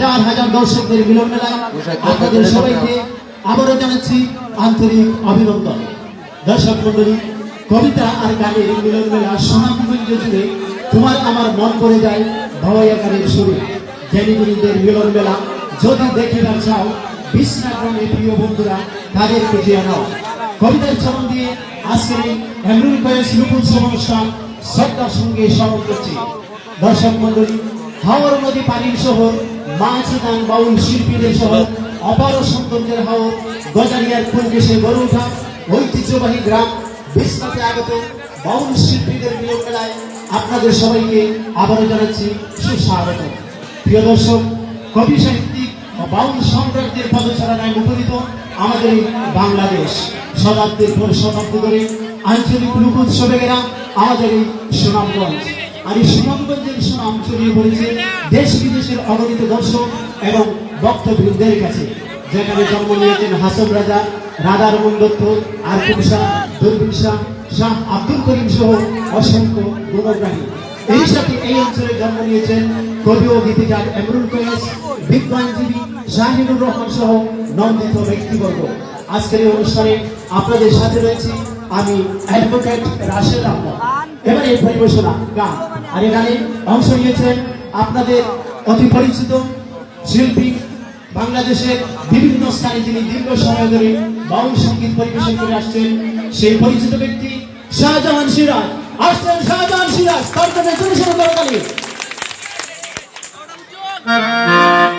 হাজার হাজার দর্শকদের মিলন মেলায় আপনাদের সবাইকে আবারও জানাচ্ছি আন্তরিক অভিনন্দন। দর্শক মন্ডলী কবিতা আর গানের মিলন মেলা সোনামগঞ্জ জুড়ে তোমার আমার মন করে যায় ভবাইয়াকারের সুরে। জ্ঞানীগুণীদের মিলন মেলা যদি দেখিবার চাও বিশ্রাগ্রামে প্রিয় বন্ধুরা তাদের খুঁজিয়ে নাও কবিতার চরণ দিয়ে আজকের এই এমরুল কয়েস লুকুৎসব অনুষ্ঠান শ্রদ্ধার সঙ্গে স্মরণ করছি দর্শক মন্ডলী হাওর নদী পানির শহর মাছ দান বাউল শিল্পীদের শহর অপার সৌন্দর্যের হাওর গজারিয়ার পরিবেশে গড়ে ওঠা ঐতিহ্যবাহী গ্রাম বিশ্বতে আগত বাউল শিল্পীদের মিলন মেলায় আপনাদের সবাইকে আবারও জানাচ্ছি সুস্বাগত। প্রিয় দর্শক, কবি সাহিত্যিক বাউল সম্রাটদের পদচারণায় মুখরিত আমাদের বাংলাদেশ। শতাব্দীর পর শতাব্দী ধরে আঞ্চলিক লোক উৎসবে গেরা আমাদের সুনামগঞ্জ। আর এই সুনামগঞ্জের সুনাম ছড়িয়ে পড়েছে দেশ বিদেশের অগণিত দর্শক এবং বক্তবৃন্দের কাছে, যেখানে জন্ম নিয়েছেন হাসন রাজা, রাধার দত্ত আর শাহ, দুর্বিন শাহ শাহ আব্দুল করিম সহ অসংখ্য গুণগ্রাহী। এই সাথে এই অঞ্চলে জন্ম নিয়েছেন কবি ও গীতিকার এমরুল কয়েস, বিজ্ঞানজীবী শাহিনুর রহমান সহ নন্দিত ব্যক্তিবর্গ। আজকের এই অনুষ্ঠানে আপনাদের সাথে রয়েছি আমি অ্যাডভোকেট রাশেদ আহমদ। এবার এই পরিবেশনা গান। আর এখানে অংশ নিয়েছেন আপনাদের অতি পরিচিত শিল্পী বাংলাদেশের বিভিন্ন স্থানে যিনি দীর্ঘ সময় ধরে বাউল সংগীত পরিবেশন করে আসছেন, সেই পরিচিত ব্যক্তি শাহজাহান সিরাজ আসছেন শাহজাহান সিরাজ, তার জন্য জোরে সোরে করতালি। হ্যালো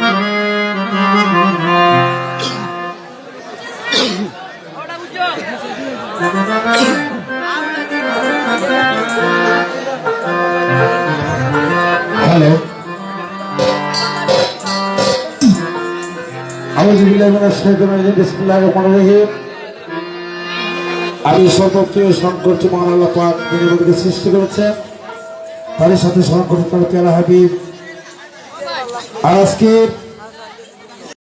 আমি সর্বপ্রিয় সংকট মহান আল্লাহ পাক তিনি আমাদেরকে সৃষ্টি করেছেন তাদের সাথে সংকট তার হাবিব। আর আজকে